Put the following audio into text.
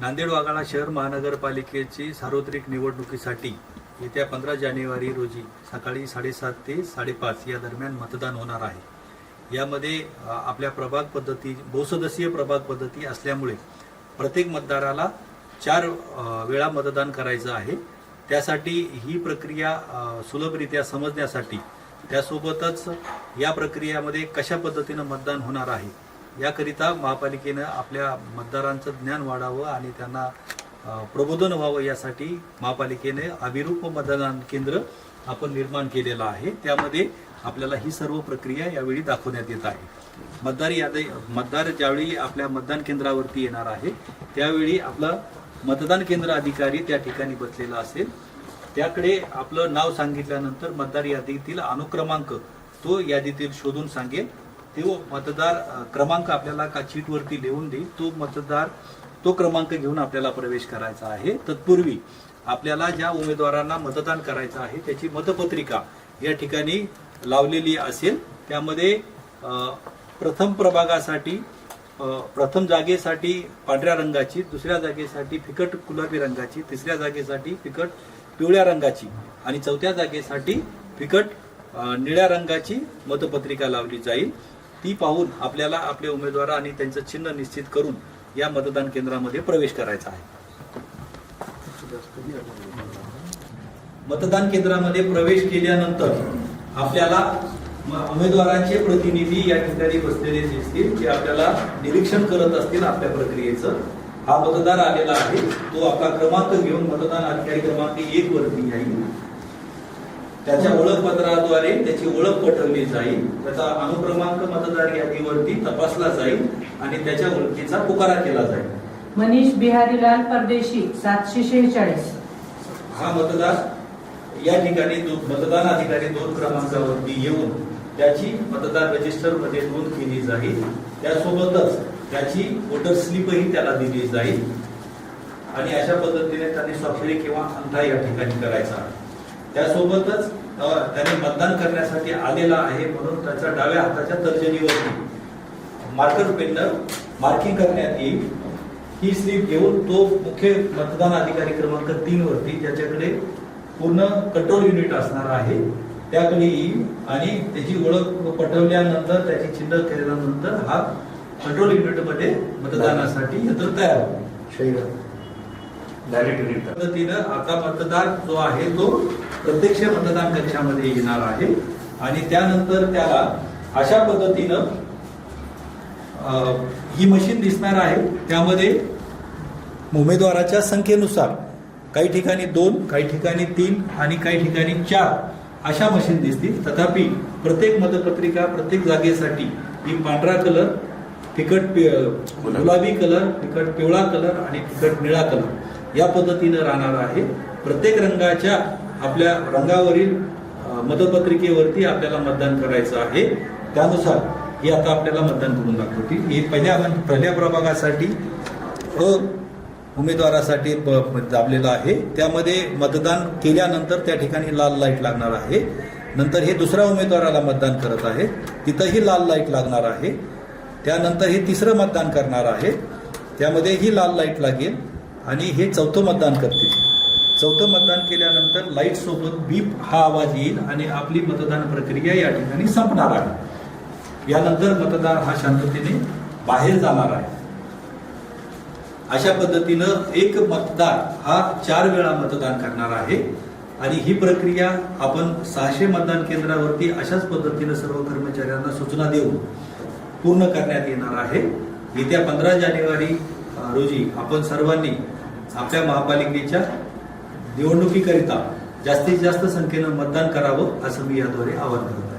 नांदेड वाघाळा शहर महानगरपालिकेची सार्वत्रिक निवडणुकीसाठी येत्या पंधरा जानेवारी रोजी सकाळी साडेसात ते साडेपाच या दरम्यान मतदान होणार आहे. यामध्ये आपल्या प्रभाग पद्धती बहुसदस्यीय प्रभाग पद्धती असल्यामुळे प्रत्येक मतदाराला चार वेळा मतदान करायचं आहे. त्यासाठी ही प्रक्रिया सुलभरित्या समजण्यासाठी त्यासोबतच या प्रक्रियामध्ये कशा पद्धतीनं मतदान होणार आहे याकरिता महापालिकेनं आपल्या मतदारांचं ज्ञान वाढावं आणि त्यांना प्रबोधन व्हावं यासाठी महापालिकेने अभिरूप मतदान केंद्र आपण निर्माण केलेलं आहे. त्यामध्ये आपल्याला ही सर्व प्रक्रिया यावेळी दाखवण्यात येत आहे. मतदार यादी मतदार ज्यावेळी आपल्या मतदान केंद्रावरती येणार आहे त्यावेळी आपला मतदान केंद्र अधिकारी त्या ठिकाणी बसलेला असेल. त्याकडे आपलं नाव सांगितल्यानंतर मतदार यादीतील अनुक्रमांक तो यादीतील शोधून सांगेल. तो मतदार क्रमांक आपल्याला का चीटवरती लिहून देईल तो मतदार तो क्रमांक घेऊन आपल्याला प्रवेश करायचा आहे. तत्पूर्वी आपल्याला ज्या उमेदवारांना मतदान करायचं आहे त्याची मतपत्रिका या ठिकाणी लावलेली असेल. त्यामध्ये प्रथम प्रभागासाठी प्रथम जागेसाठी पांढऱ्या रंगाची दुसऱ्या जागेसाठी फिकट गुलाबी रंगाची तिसऱ्या जागेसाठी फिकट पिवळ्या रंगाची आणि चौथ्या जागेसाठी फिकट निळ्या रंगाची मतपत्रिका लावली जाईल. ती पाहून आपल्याला आपले उमेदवार आणि त्यांचं चिन्ह निश्चित करून या मतदान केंद्रामध्ये प्रवेश करायचा आहे. मतदान केंद्रामध्ये प्रवेश केल्यानंतर आपल्याला उमेदवारांचे प्रतिनिधी या ठिकाणी बसलेले दिसतील जे आपल्याला निरीक्षण करत असतील आपल्या प्रक्रियेचं. हा मतदार आलेला आहे. तो आपला क्रमांक घेऊन मतदान अधिकारी क्रमांक एक वरती येईल. त्याच्या ओळखपत्राद्वारे त्याची ओळख पटवली जाईल. त्याचा अनुक्रमांक मतदार यादीवरती तपासला जाईल आणि त्याच्या ओळखीचा पुकारा केला जाईल. मनीष बिहारीलाल परदेशी सातशे शेहेचाळीस. हा मतदार या ठिकाणी मतदान अधिकारी दोन क्रमांकावरती येऊन त्याची मतदार रजिस्टरमध्ये नोंद केली जाईल. त्यासोबतच त्याची वोटर स्लिपही त्याला दिली जाईल. आणि अशा पद्धतीने त्यांनी स्वाक्षरी किंवा अंगठा या ठिकाणी करायचा. आहे. त्यासोबतच त्याने मतदान करण्यासाठी आलेला आहे म्हणून त्याच्या डाव्या हाताच्या तर्जनीवरती. मार्कर पेननं मार्किंग करण्यात येईल. ही स्लिप घेऊन तो मुख्य मतदान अधिकारी क्रमांक तीन वरती ज्याच्याकडे पूर्ण कंट्रोल युनिट असणार आहे. त्याकडे येईल आणि त्याची ओळख पटवल्यानंतर त्याची चिन्ह केल्यानंतर हा कंट्रोल युनिटमध्ये मतदानासाठी यंत्र तयार होईल. पद्धतीनं आता मतदार जो आहे तो प्रत्यक्ष मतदान कक्षामध्ये येणार आहे. आणि त्यानंतर त्याला अशा पद्धतीनं ही मशीन दिसणार आहे. त्यामध्ये उमेदवाराच्या संख्येनुसार काही ठिकाणी दोन काही ठिकाणी तीन आणि काही ठिकाणी चार अशा मशीन दिसतील. तथापि प्रत्येक मतपत्रिका प्रत्येक जागेसाठी ही पांढरा कलर फिकट पि- गुलाबी कलर फिकट पिवळा कलर आणि फिकट निळा कलर. या पद्धतीनं राहणार आहे. प्रत्येक रंगाच्या आपल्या रंगावरील मतपत्रिकेवरती आपल्याला मतदान करायचं आहे. त्यानुसार हे आता आपल्याला मतदान करून दाखवतील. हे पहिल्या पहिल्या प्रभागासाठी अ उमेदवारासाठी दाबलेलं आहे. त्यामध्ये मतदान केल्यानंतर त्या ठिकाणी लाल लाइट लागणार आहे. नंतर हे दुसऱ्या उमेदवाराला मतदान करत आहे. तिथंही लाल लाइट लागणार आहे. त्यानंतर हे तिसरं मतदान करणार आहे. त्यामध्ये ही लाल लाइट लागेल. आणि हे चौथं मतदान करतील. चौथं मतदान केल्यानंतर लाइट सोबत बीप हा आवाज येईल आणि आपली मतदान प्रक्रिया या ठिकाणी संपणार आहे. यानंतर मतदार हा शांततेने बाहेर जाणार आहे. अशा पद्धतीनं एक मतदार हा चार वेळा मतदान करणार आहे आणि ही प्रक्रिया आपण सहाशे मतदान केंद्रावरती अशाच पद्धतीनं सर्व कर्मचाऱ्यांना सूचना देऊन पूर्ण करण्यात येणार आहे. येत्या पंधरा जानेवारी रोजी आपण सर्वांनी आपल्या महापालिकेच्या निवडणुकीकरिता जास्तीत जास्त संख्येनं मतदान करावं असं मी याद्वारे आवाहन करतो.